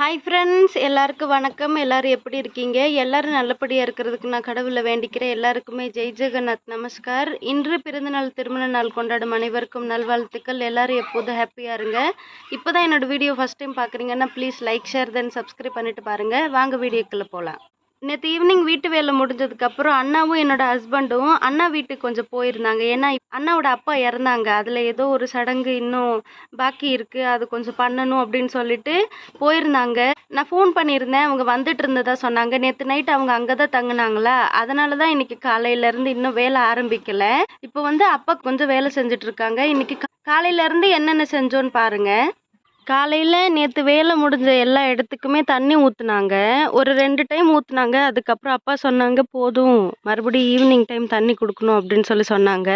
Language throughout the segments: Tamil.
ஹாய் ஃப்ரெண்ட்ஸ் எல்லாருக்கும் வணக்கம். எல்லோரும் எப்படி இருக்கீங்க? எல்லாரும் நல்லபடியாக இருக்கிறதுக்கு நான் கடவுளை வேண்டிக்கிறேன். எல்லாருக்குமே ஜெய் ஜெகநாத் நமஸ்கார். இன்று பிறந்தநாள் திருமண நாள் கொண்டாடும் அனைவருக்கும் நல்வாழ்த்துக்கள். எல்லோரும் எப்போதும் ஹாப்பியாக இருங்க. இப்போ தான் வீடியோ ஃபஸ்ட் டைம் பார்க்குறீங்கன்னா please like share then subscribe பண்ணிவிட்டு பாருங்கள் வாங்க வீடியோக்குள்ளே போகலாம் நேற்று ஈவினிங் வீட்டு வேலை முடிஞ்சதுக்கப்புறம் அண்ணாவும் என்னோட ஹஸ்பண்டும் அண்ணா வீட்டுக்கு கொஞ்சம் போயிருந்தாங்க. ஏன்னா அண்ணாவோட அப்பா இறந்தாங்க. அதில் ஏதோ ஒரு சடங்கு இன்னும் பாக்கி இருக்குது அது கொஞ்சம் பண்ணணும் அப்படின்னு சொல்லிட்டு போயிருந்தாங்க. நான் ஃபோன் பண்ணியிருந்தேன். அவங்க வந்துட்டு இருந்ததா சொன்னாங்க. நேற்று நைட் அவங்க அங்கே தான் தங்குனாங்களா? அதனால தான் இன்னைக்கு காலையிலேருந்து இன்னும் வேலை ஆரம்பிக்கல. இப்போ வந்து அப்பா கொஞ்சம் வேலை செஞ்சுட்டு இருக்காங்க. இன்னைக்கு காலையிலேருந்து என்னென்ன செஞ்சோன்னு பாருங்கள் காலையில் நேற்று வேலை முடிஞ்ச எல்லா இடத்துக்குமே தண்ணி ஊற்றுனாங்க ஒரு ரெண்டு டைம் ஊற்றுனாங்க அதுக்கப்புறம் அப்பா சொன்னாங்க போதும். மறுபடியும் ஈவினிங் டைம் தண்ணி கொடுக்கணும் அப்படின்னு சொல்லி சொன்னாங்க.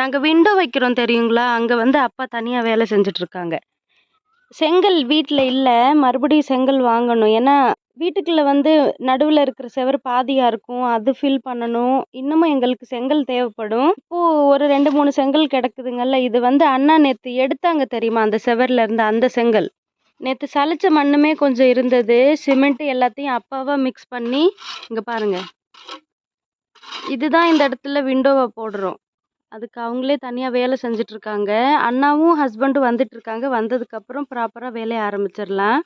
நாங்கள் விண்டோ வைக்கிறோம் தெரியுங்களா? அங்கே வந்து அப்பா தனியாக வேலை செஞ்சிட்ருக்காங்க செங்கல் வீட்டில் இல்லை. மறுபடியும் செங்கல் வாங்கணும். ஏன்னா வீட்டுக்குள்ளே வந்து நடுவில் இருக்கிற செவர் பாதியாக இருக்கும் அது ஃபில் பண்ணணும். இன்னமும் எங்களுக்கு செங்கல் தேவைப்படும். இப்போது ஒரு ரெண்டு மூணு செங்கல் கிடக்குதுங்கல்ல இது வந்து அண்ணா நேற்று எடுத்தாங்க தெரியுமா? அந்த செவரில் இருந்து அந்த செங்கல். நேற்று சலிச்ச மண்ணுமே கொஞ்சம் இருந்தது. சிமெண்ட்டு எல்லாத்தையும் அப்பாவாக மிக்ஸ் பண்ணி இங்கே பாருங்க. இதுதான் இந்த இடத்துல விண்டோவை போடுறோம். அதுக்கு அவங்களே தனியாக வேலை செஞ்சிட்ருக்காங்க அண்ணாவும் ஹஸ்பண்டும் வந்துட்டுருக்காங்க வந்ததுக்கப்புறம் ப்ராப்பராக வேலையை ஆரம்பிச்சிடலாம்.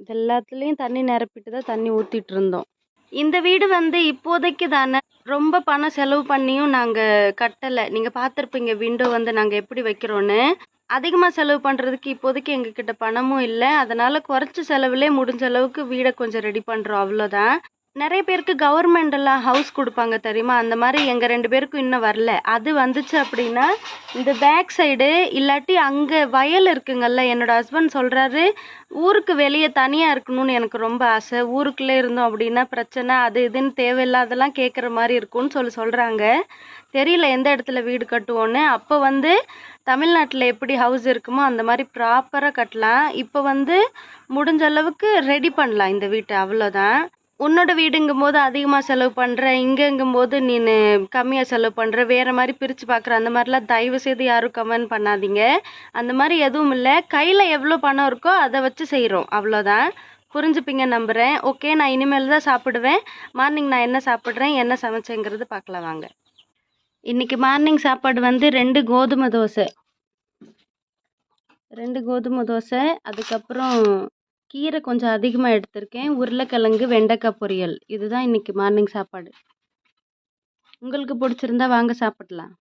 இது எல்லாத்துலேயும் தண்ணி நிரப்பிட்டு தான் தண்ணி ஊற்றிட்டு இருந்தோம் இந்த வீடு வந்து இப்போதைக்கு தானே ரொம்ப பணம் செலவு பண்ணியும் நாங்கள் கட்டலை. நீங்கள் பார்த்துருப்பீங்க விண்டோ வந்து நாங்கள் எப்படி வைக்கிறோன்னு. அதிகமாக செலவு பண்ணுறதுக்கு இப்போதைக்கு எங்ககிட்ட பணமும் இல்லை. அதனால் குறைச்ச செலவுலே முடிஞ்ச அளவுக்கு வீடை கொஞ்சம் ரெடி பண்ணுறோம் அவ்வளோதான் நிறைய பேருக்கு கவர்மெண்ட் எல்லாம் ஹவுஸ் கொடுப்பாங்க தெரியுமா? அந்த மாதிரி எங்கள் ரெண்டு பேருக்கும் இன்னும் வரல. அது வந்துச்சு அப்படின்னா இந்த பேக் சைடு இல்லாட்டி அங்கே வயல் இருக்குங்கல்ல என்னோட ஹஸ்பண்ட் சொல்கிறாரு ஊருக்கு வெளியே தனியாக இருக்கணும்னு எனக்கு ரொம்ப ஆசை. ஊருக்குள்ளே இருந்தோம் அப்படின்னா பிரச்சனை அது இதுன்னு தேவையில்லாதெல்லாம் கேட்குற மாதிரி இருக்கும்னு சொல்லி சொல்கிறாங்க தெரியல எந்த இடத்துல வீடு கட்டுவோன்னு அப்போ வந்து தமிழ்நாட்டில் எப்படி ஹவுஸ் இருக்குமோ அந்த மாதிரி ப்ராப்பராக கட்டலாம். இப்போ வந்து முடிஞ்ச அளவுக்கு ரெடி பண்ணலாம் இந்த வீட்டை அவ்வளோதான் உன்னோட வீடுங்கும் போது அதிகமாக செலவு பண்ணுற இங்கேங்கும் போது நீ கம்மியாக செலவு பண்ணுற வேறு மாதிரி பிரித்து பார்க்குற அந்த மாதிரிலாம் தயவு செய்து யாரும் கமெண்ட் பண்ணாதீங்க. அந்த மாதிரி எதுவும் இல்லை. கையில் எவ்வளோ பணம் இருக்கோ அதை வச்சு செய்கிறோம் அவ்வளோதான். புரிஞ்சுப்பீங்க நம்புகிறேன் ஓகே நான் இனிமேல் தான் சாப்பிடுவேன். மார்னிங் நான் என்ன சாப்பிட்றேன் என்ன சமைச்சேங்கிறது பார்க்கலாம் வாங்க. இன்னைக்கு மார்னிங் சாப்பாடு வந்து ரெண்டு கோதுமை தோசை. ரெண்டு கோதுமை தோசை அதுக்கப்புறம் கீரை கொஞ்சம் அதிகமாக எடுத்திருக்கேன். உருளைக்கிழங்கு வெண்டைக்காய் பொரியல். இதுதான் இன்னைக்கு மார்னிங் சாப்பாடு. உங்களுக்கு பிடிச்சிருந்தா வாங்க சாப்பிடலாம்.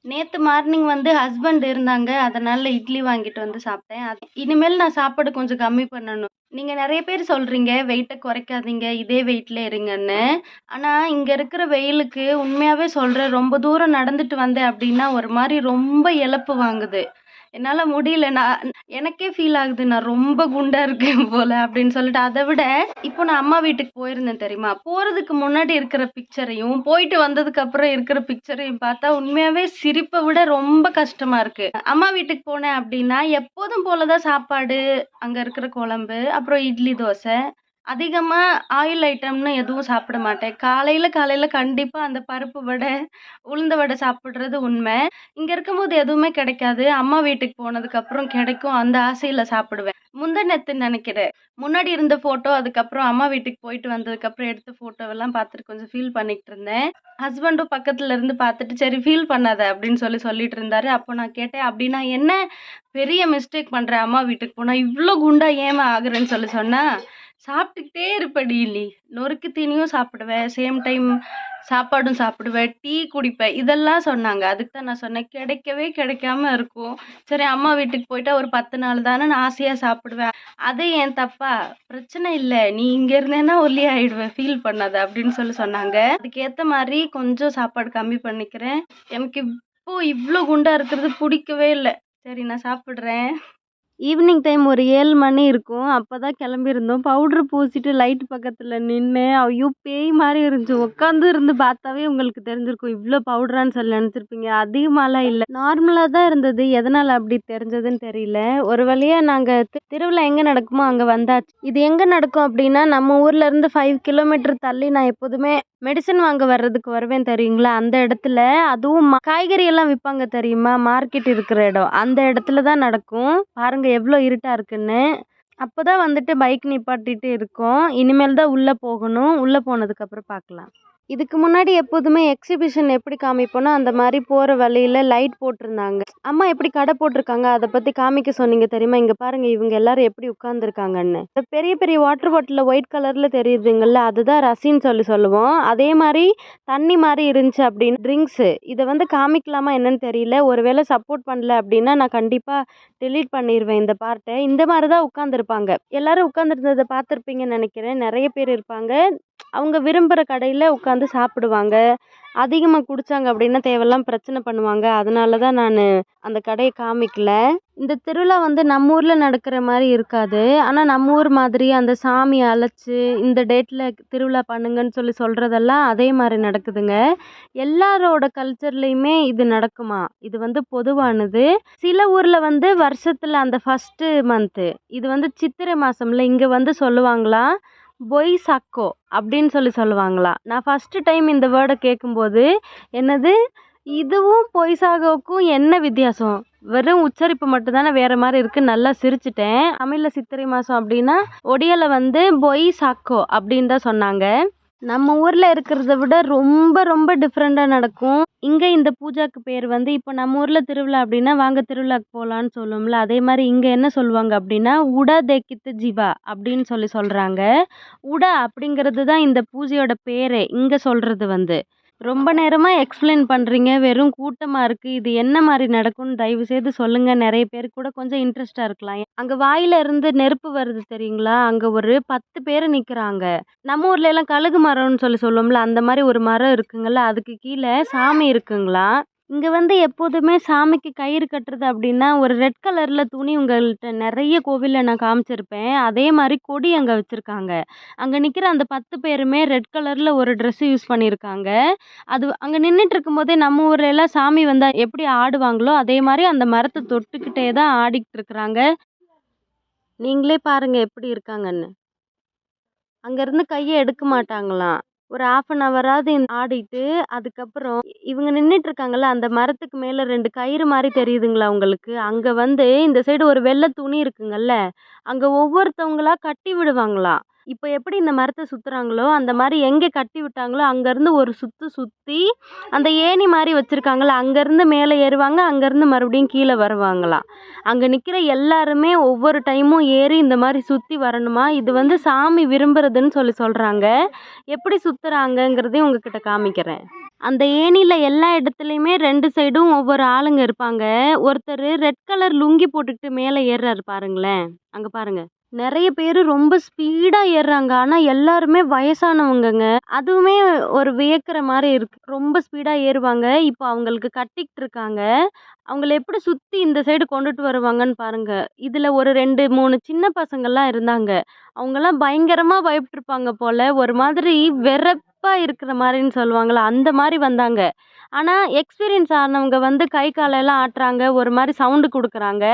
நேற்று மார்னிங் வந்து ஹஸ்பண்ட் இருந்தாங்க. அதனால் இட்லி வாங்கிட்டு வந்து சாப்பிட்டேன். அது- இனிமேல் நான் சாப்பாடு கொஞ்சம் கம்மி பண்ணணும். நீங்கள் நிறைய பேர் சொல்கிறீங்க வெயிட்டை குறைக்காதீங்க இதே வெயிட்டில் இருங்கன்னு. ஆனால் இங்கே இருக்கிற வெயிலுக்கு உண்மையாகவே சொல்கிறேன் ரொம்ப தூரம் நடந்துட்டு வந்தேன் அப்படின்னா ஒரு மாதிரி ரொம்ப இழப்பு வாங்குது. என்னால் முடியல. நான் எனக்கே ஃபீல் ஆகுது. நான் ரொம்ப குண்டா இருக்கேன் போல அப்படின்னு சொல்லிட்டு அதை விட இப்போ நான் அம்மா வீட்டுக்கு போயிருந்தேன் தெரியுமா? போகிறதுக்கு முன்னாடி இருக்கிற பிக்சரையும் போயிட்டு வந்ததுக்கு அப்புறம் இருக்கிற பிக்சரையும் பார்த்தா உண்மையாகவே சிரிப்பை விட ரொம்ப கஷ்டமா இருக்கு. அம்மா வீட்டுக்கு போனேன் அப்படின்னா எப்போதும் போலதான் சாப்பாடு அங்கே இருக்கிற குழம்பு அப்புறம் இட்லி தோசை அதிகமாக ஆயில் ஐட்டம்னு எதுவும் சாப்பிட மாட்டேன். காலையில் காலையில் கண்டிப்பாக அந்த பருப்பு வடை உளுந்த வடை சாப்பிட்றது உண்மை. இங்கே இருக்கும்போது எதுவுமே கிடைக்காது. அம்மா வீட்டுக்கு போனதுக்கப்புறம் கிடைக்கும். அந்த ஆசையில் சாப்பிடுவேன். முந்தனத்துன்னு நினைக்கிறேன். முன்னாடி இருந்த ஃபோட்டோ அதுக்கப்புறம் அம்மா வீட்டுக்கு போயிட்டு வந்ததுக்கப்புறம் எடுத்த ஃபோட்டோவெல்லாம் பார்த்துட்டு கொஞ்சம் ஃபீல் பண்ணிகிட்டு இருந்தேன். ஹஸ்பண்டும் பக்கத்துல இருந்து பார்த்துட்டு சரி ஃபீல் பண்ணாத அப்படின்னு சொல்லி சொல்லிட்டு இருந்தாரு. அப்போ நான் கேட்டேன் அப்படின்னா என்ன பெரிய மிஸ்டேக் பண்ணுறேன் அம்மா வீட்டுக்கு போனால் இவ்வளோ குண்டா ஏமா ஆகுறேன்னு சொல்லி சொன்னால் சாப்பிட்டுக்கிட்டே இருப்பேன் டெய்லி நொறுக்கு தீனியும் சாப்பிடுவேன். சேம் டைம் சாப்பாடும் சாப்பிடுவேன். டீ குடிப்பேன். இதெல்லாம் சொன்னாங்க. அதுக்கு தான் நான் சொன்னேன். கிடைக்கவே கிடைக்காம இருக்கும். சரி அம்மா வீட்டுக்கு போயிட்டா ஒரு பத்து நாள் தானே நான் ஆசையாக சாப்பிடுவேன். அது ஏன் தப்பா? பிரச்சனை இல்லை. நீ இங்கே இருந்தேன்னா ஒல்லி ஆகிடுவேன் ஃபீல் பண்ணாத அப்படின்னு சொல்லி சொன்னாங்க. அதுக்கேற்ற மாதிரி கொஞ்சம் சாப்பாடு கம்மி பண்ணிக்கிறேன். எனக்கு இப்போ இவ்வளோ குண்டாக இருக்கிறது பிடிக்கவே இல்லை. சரி நான் சாப்பிட்றேன். ஈவினிங் டைம் ஒரு ஏழு மணி இருக்கும். அப்போ தான் கிளம்பியிருந்தோம். பவுட்ரு பூசிட்டு லைட் பக்கத்தில் நின்று ஐயோ பேய் மாதிரி இருந்துச்சு. உட்காந்து இருந்து பார்த்தாவே உங்களுக்கு தெரிஞ்சிருக்கும். இவ்வளோ பவுடரான்னு சொல்லி நினச்சிருப்பீங்க. அதிகமாலாம் இல்லை. நார்மலாக தான் இருந்தது. எதனால் அப்படி தெரிஞ்சதுன்னு தெரியல. ஒரு வழியாக நாங்கள் திருவிழா எங்கே நடக்குமோ அங்கே வந்தாச்சு. இது எங்கே நடக்கும் அப்படின்னா நம்ம ஊரில் இருந்து ஃபைவ் கிலோமீட்டர் தள்ளி நான் எப்போதுமே மெடிசன் வாங்க வர்றதுக்கு வருவேன் தெரியுங்களா? அந்த இடத்துல அதுவும் காய்கறியெல்லாம் காய்கறி எல்லாம் விற்பாங்க தெரியுமா? மார்க்கெட் இருக்கிற இடம். அந்த இடத்துல தான் நடக்கும். பாருங்க எவ்வளோ இருட்டாக இருக்குன்னு அப்போ தான் வந்துட்டு பைக் நிப்பாட்டிட்டு இருக்கோம். இனிமேல் தான் உள்ளே போகணும். உள்ளே போனதுக்கப்புறம் பார்க்கலாம். இதுக்கு முன்னாடி எப்போதுமே எக்ஸிபிஷன் எப்படி காமிப்போனா அந்த மாதிரி போகிற வழியில் லைட் போட்டிருந்தாங்க. அம்மா எப்படி கடை போட்டிருக்காங்க? அதை பற்றி காமிக்க சொன்னீங்க தெரியுமா? இங்கே பாருங்கள் இவங்க எல்லாரும் எப்படி உட்காந்துருக்காங்கன்னு பெரிய பெரிய வாட்டர் பாட்டிலில் ஒயிட் கலரில் தெரியுதுங்கள்ல அதுதான் ரசின்னு சொல்லி சொல்லுவோம். அதே மாதிரி தண்ணி மாதிரி இருந்துச்சு அப்படின்னு ட்ரிங்க்ஸு இதை வந்து காமிக்கலாமா என்னன்னு தெரியல. ஒருவேளை சப்போர்ட் பண்ணல அப்படின்னா நான் கண்டிப்பாக டெலீட் பண்ணிடுவேன் இந்த பார்ட்டை இந்த மாதிரி தான் உட்காந்துருப்பாங்க எல்லாரும் உட்காந்துருந்ததை பார்த்துருப்பீங்கன்னு நினைக்கிறேன். நிறைய பேர் இருப்பாங்க. அவங்க விரும்புகிற கடையில் உட்காந்து சாப்பிடுவாங்க. அதிகமாக குடித்தாங்க அப்படின்னா தேவையில்லாம பிரச்சனை பண்ணுவாங்க. அதனால தான் நான் அந்த கடையை காமிக்கல. இந்த திருவிழா வந்து நம்ம ஊரில் நடக்கிற மாதிரி இருக்காது. ஆனால் நம்ம ஊர் மாதிரி அந்த சாமியை அழைச்சி இந்த டேட்டில் திருவிழா பண்ணுங்கன்னு சொல்லி சொல்கிறதெல்லாம் அதே மாதிரி நடக்குதுங்க. எல்லாரோட கல்ச்சர்லேயுமே இது நடக்குமா? இது வந்து பொதுவானது. சில ஊரில் வந்து வருஷத்தில் அந்த ஃபஸ்ட்டு மந்த்து இது வந்து சித்திரை மாதம்ல இங்கே வந்து சொல்லுவாங்களாம் பொய்சாக்கோ அப்படின்னு சொல்லி சொல்லுவாங்களாம் நான் ஃபஸ்ட்டு டைம் இந்த வேர்டை கேட்கும்போது என்னது? இதுவும் பொய்சாகோவுக்கும் என்ன வித்தியாசம்? வெறும் உச்சரிப்பு மட்டும்தானே வேறு மாதிரி இருக்குது நல்லா சிரிச்சிட்டேன். தமிழில் சித்திரை மாதம் அப்படின்னா ஒடியாவில் வந்து பொய் சாக்கோ அப்படின்னு தான் சொன்னாங்க. நம்ம ஊரில் இருக்கிறத விட ரொம்ப ரொம்ப டிஃப்ரெண்ட்டாக நடக்கும். இங்கே இந்த பூஜாக்கு பேர் வந்து இப்போ நம்ம ஊரில் திருவிழா அப்படின்னா வாங்க திருவிழாக்கு போகலான்னு சொல்லுவோம்ல. அதே மாதிரி இங்கே என்ன சொல்லுவாங்க அப்படின்னா உடா தேக்கித்து ஜிவா அப்படின்னு சொல்லி சொல்கிறாங்க உடா அப்படிங்கிறது தான் இந்த பூஜையோட பேரே இங்கே சொல்கிறது வந்து. ரொம்ப நேரமாக எக்ஸ்பிளைன் பண்ணுறீங்க வெறும் கூட்டமாக இருக்குது இது என்ன மாதிரி நடக்கும்னு தயவு செய்து சொல்லுங்கள் நிறைய பேர் கூட கொஞ்சம் இன்ட்ரெஸ்ட்டாக இருக்கலாம். அங்கே வாயில இருந்து நெருப்பு வருது தெரியுங்களா? அங்கே ஒரு பத்து பேர் நிற்கிறாங்க நம்ம ஊர்ல எல்லாம் கழுகு மரம்னு சொல்லி சொல்லுவோம்ல. அந்த மாதிரி ஒரு மரம் இருக்குங்கள்ல அதுக்கு கீழே சாமி இருக்குங்களா? இங்கே வந்து எப்போதுமே சாமிக்கு கயிறு கட்டுறது அப்படின்னா ஒரு ரெட் கலரில் துணி உங்கள்கிட்ட நிறைய கோவிலில் நான் காமிச்சிருப்பேன். அதே மாதிரி கொடி அங்கே வச்சுருக்காங்க. அங்கே நிற்கிற அந்த பத்து பேருமே ரெட் கலரில் ஒரு ட்ரெஸ்ஸு யூஸ் பண்ணியிருக்காங்க அது அங்கே நின்றுட்டு இருக்கும்போதே நம்ம ஊரில் எல்லாம் சாமி வந்தால் எப்படி ஆடுவாங்களோ அதே மாதிரி அந்த மரத்தை தொட்டுக்கிட்டே தான் ஆடிக்கிட்டு இருக்கிறாங்க. நீங்களே பாருங்கள் எப்படி இருக்காங்கன்னு. அங்கேருந்து கையை எடுக்க மாட்டாங்களாம். ஒரு ஆஃப் அன் ஹவராவது ஆடிட்டு அதுக்கப்புறம் இவங்க நின்றுட்டு இருக்காங்கல்ல அந்த மரத்துக்கு மேலே ரெண்டு கயிறு மாதிரி தெரியுதுங்களா உங்களுக்கு? அங்கே வந்து இந்த சைடு ஒரு வெள்ளை துணி இருக்குங்கல்ல அங்கே ஒவ்வொருத்தவங்களா கட்டி விடுவாங்களாம் இப்போ எப்படி இந்த மரத்தை சுற்றுறாங்களோ அந்த மாதிரி எங்கே கட்டி விட்டாங்களோ அங்கேருந்து ஒரு சுற்று சுற்றி அந்த ஏணி மாதிரி வச்சுருக்காங்கல்ல அங்கேருந்து மேலே ஏறுவாங்க அங்கேருந்து மறுபடியும் கீழே வருவாங்களாம் அங்கே நிற்கிற எல்லாருமே ஒவ்வொரு டைமும் ஏறி இந்த மாதிரி சுற்றி வரணுமா? இது வந்து சாமி விரும்புறதுன்னு சொல்லி சொல்கிறாங்க எப்படி சுற்றுறாங்கங்கிறதையும் உங்ககிட்ட காமிக்கிறேன். அந்த ஏணியில் எல்லா இடத்துலையுமே ரெண்டு சைடும் ஒவ்வொரு ஆளுங்க இருப்பாங்க. ஒருத்தர் ரெட் கலர் லுங்கி போட்டுக்கிட்டு மேலே ஏறுறாரு பாருங்களேன். அங்கே பாருங்கள் நிறைய பேர் ரொம்ப ஸ்பீடாக ஏறுறாங்க. ஆனால் எல்லாருமே வயசானவங்கங்க. அதுவுமே ஒரு வியக்கிற மாதிரி இருக்கு. ரொம்ப ஸ்பீடாக ஏறுவாங்க. இப்போ அவங்களுக்கு கட்டிக்கிட்டு இருக்காங்க. அவங்கள எப்படி சுற்றி இந்த சைடு கொண்டுட்டு வருவாங்கன்னு பாருங்க. இதில் ஒரு ரெண்டு மூணு சின்ன பசங்கள்லாம் இருந்தாங்க. அவங்கெல்லாம் பயங்கரமாக பயப்பட்டுருப்பாங்க போல். ஒரு மாதிரி வெறப்பாக இருக்கிற மாதிரின்னு சொல்லுவாங்களே அந்த மாதிரி வந்தாங்க. ஆனால் எக்ஸ்பீரியன்ஸ் ஆனவங்க வந்து கை காலெல்லாம் ஆட்டுறாங்க. ஒரு மாதிரி சவுண்டு கொடுக்குறாங்க.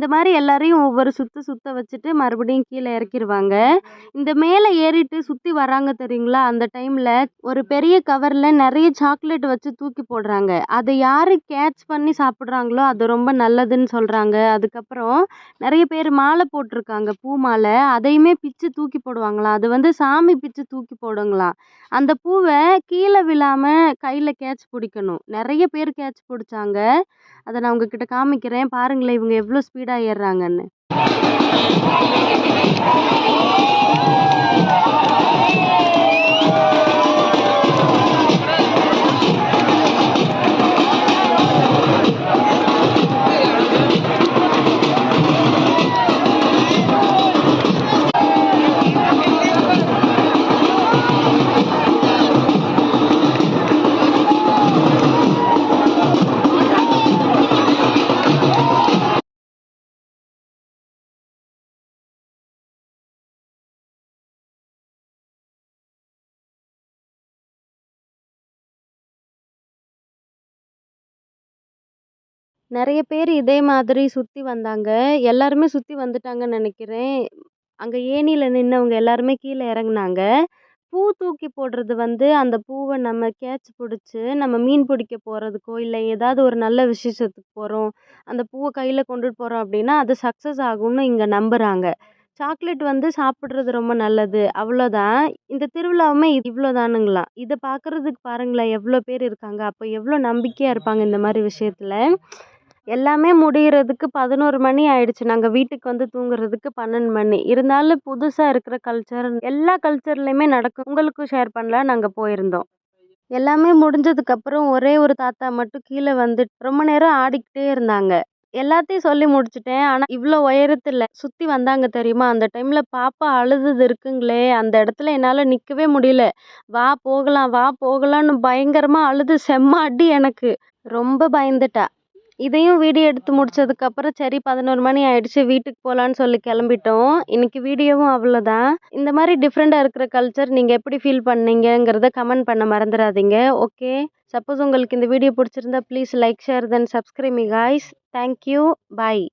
இந்த மாதிரி எல்லாரையும் ஒவ்வொரு சுற்று சுற்ற வச்சுட்டு மறுபடியும் கீழே இறக்கிடுவாங்க இந்த மேலே ஏறிட்டு சுற்றி வராங்க தெரியுங்களா? அந்த டைமில் ஒரு பெரிய கவரில் நிறைய சாக்லேட் வச்சு தூக்கி போடுறாங்க. அதை யார் கேட்ச் பண்ணி சாப்பிட்றாங்களோ அது ரொம்ப நல்லதுன்னு சொல்கிறாங்க அதுக்கப்புறம் நிறைய பேர் மாலை போட்டிருக்காங்க பூ மாலை. அதையுமே பிச்சு தூக்கி போடுவாங்களாம். அது வந்து சாமி பிச்சு தூக்கி போடுங்களாம். அந்த பூவை கீழே விழாமல் கையில் கேட்ச் பிடிக்கணும். நிறைய பேர் கேட்ச் பிடிச்சாங்க. அதை நான் உங்ககிட்ட காமிக்கிறேன். பாருங்களேன் இவங்க எவ்வளோ ஸ்பீடாக ஏறுறாங்கன்னு. நிறைய பேர் இதே மாதிரி சுற்றி வந்தாங்க. எல்லாருமே சுற்றி வந்துட்டாங்கன்னு நினைக்கிறேன். அங்கே ஏணியில் நின்றவங்க எல்லாருமே கீழே இறங்குனாங்க. பூ தூக்கி போடுறது வந்து அந்த பூவை நம்ம கேட்ச் பிடிச்சி நம்ம மீன் பிடிக்க போகிறதுக்கோ இல்லை ஏதாவது ஒரு நல்ல விசேஷத்துக்கு போகிறோம் அந்த பூவை கையில் கொண்டுட்டு போகிறோம் அப்படின்னா அது சக்ஸஸ் ஆகும்னு இங்கே நம்புகிறாங்க சாக்லேட் வந்து சாப்பிட்றது ரொம்ப நல்லது. அவ்வளோதான். இந்த திருவிழாவுமே இவ்வளோதானுங்களாம். இதை பார்க்குறதுக்கு பாருங்களேன் எவ்வளோ பேர் இருக்காங்க. அப்போ எவ்வளோ நம்பிக்கையாக இருப்பாங்க இந்த மாதிரி விஷயத்தில். எல்லாமே முடிகிறதுக்கு பதினோரு மணி ஆயிடுச்சு. நாங்கள் வீட்டுக்கு வந்து தூங்குறதுக்கு பன்னெண்டு மணி. இருந்தாலும் புதுசாக இருக்கிற கல்ச்சர் எல்லா கல்ச்சர்லையுமே நடக்கும். உங்களுக்கும் ஷேர் பண்ணலாம் நாங்கள் போயிருந்தோம். எல்லாமே முடிஞ்சதுக்கப்புறம் ஒரே ஒரு தாத்தா மட்டும் கீழே வந்து ரொம்ப நேரம் ஆடிக்கிட்டே இருந்தாங்க. எல்லாத்தையும் சொல்லி முடிச்சிட்டேன். ஆனால் இவ்வளோ உயரத்தில் சுற்றி வந்தாங்க தெரியுமா? அந்த டைமில் பாப்பா அழுதது இருக்குங்களே. அந்த இடத்துல என்னால் நிற்கவே முடியல. வா போகலாம் வா போகலான்னு பயங்கரமாக அழுது. செம்ம அடி எனக்கு. ரொம்ப பயந்துட்டா. இதையும் வீடியோ எடுத்து முடிச்சதுக்கப்புறம் சரி பதினோரு மணி ஆயிடுச்சு வீட்டுக்கு போகலான்னு சொல்லி கிளம்பிட்டோம். இன்னைக்கு வீடியோவும் அவ்வளோதான் இந்த மாதிரி டிஃப்ரெண்ட்டாக இருக்கிற கல்ச்சர் நீங்கள் எப்படி ஃபீல் பண்ணீங்கங்கிறத கமெண்ட் பண்ண மறந்துடாதீங்க. ஓகே சப்போஸ் உங்களுக்கு இந்த வீடியோ பிடிச்சிருந்தா please like share then subscribe guys thank you bye